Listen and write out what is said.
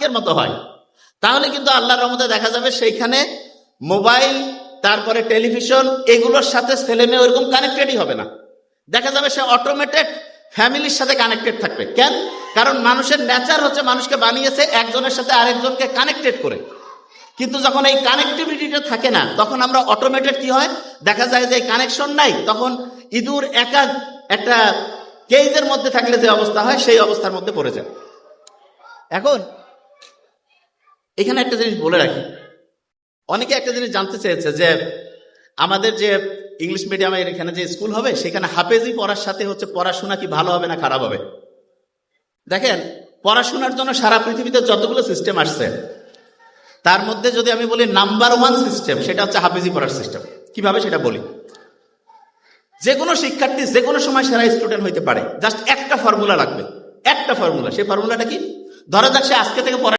পার্কের মতো হয়। তাহলে কিন্তু আল্লাহর রহমতে দেখা যাবে সেইখানে মোবাইল, তারপরে টেলিভিশন, এগুলোর সাথে ছেলে মেয়ে ওইরকম কানেক্টেডই হবে না। দেখা যাবে সে অটোমেটেড ফ্যামিলির সাথে কানেক্টেড থাকবে। কেন? কারণ মানুষের নেচার হচ্ছে মানুষকে বানিয়েছে একজনের সাথে আরেকজনকে কানেক্টেড করে। কিন্তু যখন এই কানেক্টিভিটিটা থাকে না, তখন আমরা অটোমেটেড কি হয়? দেখা যায় যে কানেকশন নাই, তখন ইঁদুর একা একটা কেজের মধ্যে থাকলে যে অবস্থা হয়, সেই অবস্থার মধ্যে পড়ে যায়। এখন এখানে একটা জিনিস বলে রাখি। অনেকে একটা জিনিস জানতে চেয়েছে যে, আমাদের যে ইংলিশ মিডিয়ামের এখানে যে স্কুল হবে, সেখানে হাফেজি পড়ার সাথে হচ্ছে পড়াশোনা কি ভালো হবে না খারাপ হবে? দেখেন, পড়াশোনার জন্য সারা পৃথিবীতে যতগুলো সিস্টেম আসছে, তার মধ্যে যদি আমি বলি নাম্বার ওয়ান সিস্টেম সেটা হচ্ছে হাফেজি পড়ার সিস্টেম কীভাবে সেটা বলি? যে কোনো শিক্ষার্থী যে কোনো সময় সেরা স্টুডেন্ট হইতে পারে। জাস্ট একটা ফর্মুলা লাগবে। একটা ফর্মুলা সেই ফর্মুলাটা কি? ধরা যাক সে আজকে থেকে পড়া